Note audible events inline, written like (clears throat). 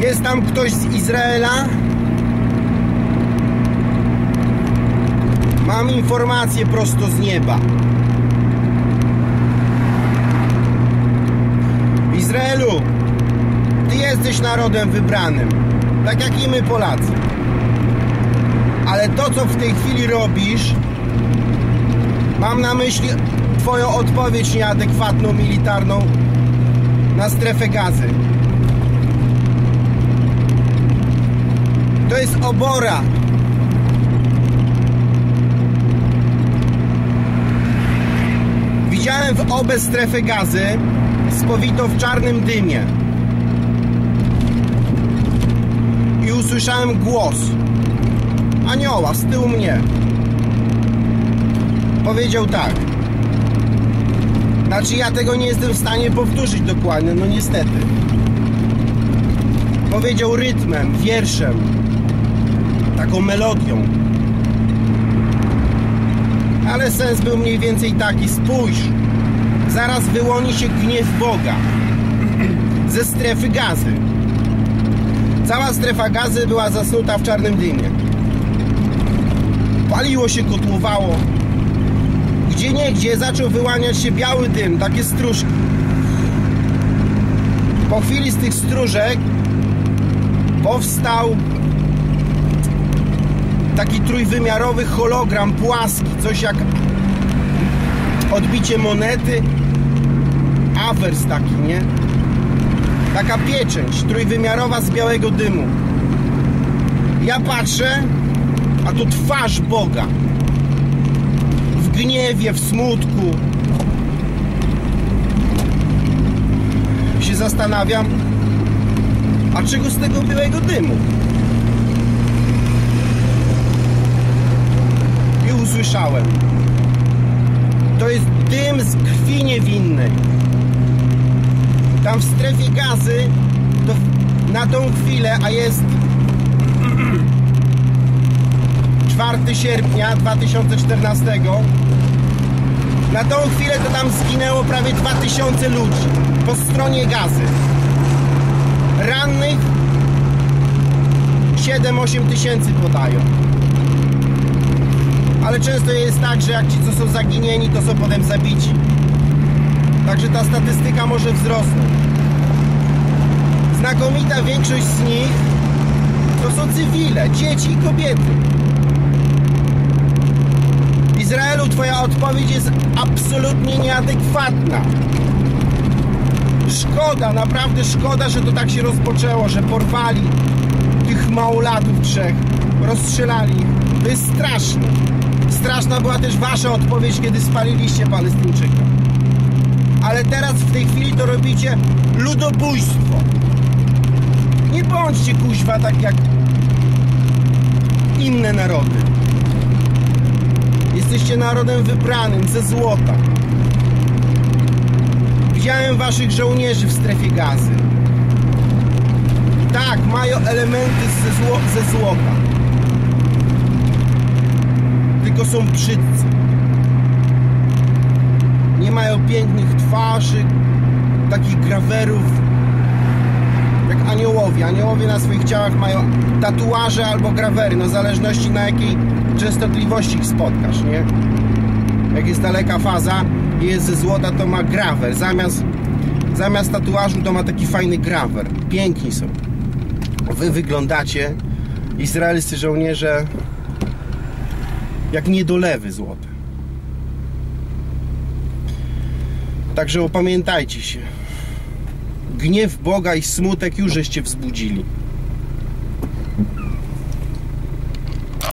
Jest tam ktoś z Izraela? Mam informację prosto z nieba. Izraelu, ty jesteś narodem wybranym, tak jak i my Polacy. Ale to, co w tej chwili robisz, mam na myśli Twoją odpowiedź nieadekwatną militarną na strefę gazy. Jest obora. Widziałem w obę strefę gazy spowito w czarnym dymie. I usłyszałem głos anioła z tyłu mnie. Powiedział tak. Znaczy ja tego nie jestem w stanie powtórzyć dokładnie, no niestety. Powiedział rytmem, wierszem, taką melodią. Ale sens był mniej więcej taki, spójrz, zaraz wyłoni się gniew Boga (clears throat) ze strefy gazy. Cała strefa gazy była zasnuta w czarnym dymie. Paliło się, kotłowało. Gdzie niegdzie zaczął wyłaniać się biały dym, takie stróżki. Po chwili z tych stróżek powstał taki trójwymiarowy hologram płaski, coś jak odbicie monety, awers taki, nie? Taka pieczęć trójwymiarowa z białego dymu. Ja patrzę, a to twarz Boga. W gniewie, w smutku. Się zastanawiam, a czego z tego białego dymu? I usłyszałem. To jest dym z krwi niewinnej. Tam w strefie gazy to na tą chwilę, a jest (clears throat) 4 sierpnia 2014 na tą chwilę to tam zginęło prawie 2000 ludzi po stronie gazy rannych 7-8 tysięcy podają ale często jest tak, że jak ci co są zaginieni to są potem zabici także ta statystyka może wzrosnąć znakomita większość z nich to są cywile, dzieci i kobiety Izraelu twoja odpowiedź jest absolutnie nieadekwatna. Szkoda, naprawdę szkoda, że to tak się rozpoczęło, że porwali tych małolatów trzech, rozstrzelali ich. To jest straszne. Straszna była też wasza odpowiedź, kiedy spaliliście Palestyńczyka. Ale teraz w tej chwili to robicie ludobójstwo. Nie bądźcie kuźwa tak jak inne narody. Jesteście narodem wybranym ze złota. Widziałem waszych żołnierzy w strefie gazy. Tak, mają elementy ze, zło ze złota. Tylko są brzydcy. Nie mają pięknych twarzy, takich grawerów, jak aniołowie. Aniołowie na swoich ciałach mają tatuaże albo grawery, no w zależności na jakiej częstotliwości ich spotkasz, nie? Jak jest daleka faza i jest ze złota, to ma grawer. Zamiast, zamiast tatuażu to ma taki fajny grawer. Piękni są. Wy wyglądacie, izraelscy żołnierze, jak niedolewy złote. Także opamiętajcie się. Gniew Boga i smutek już żeście wzbudzili.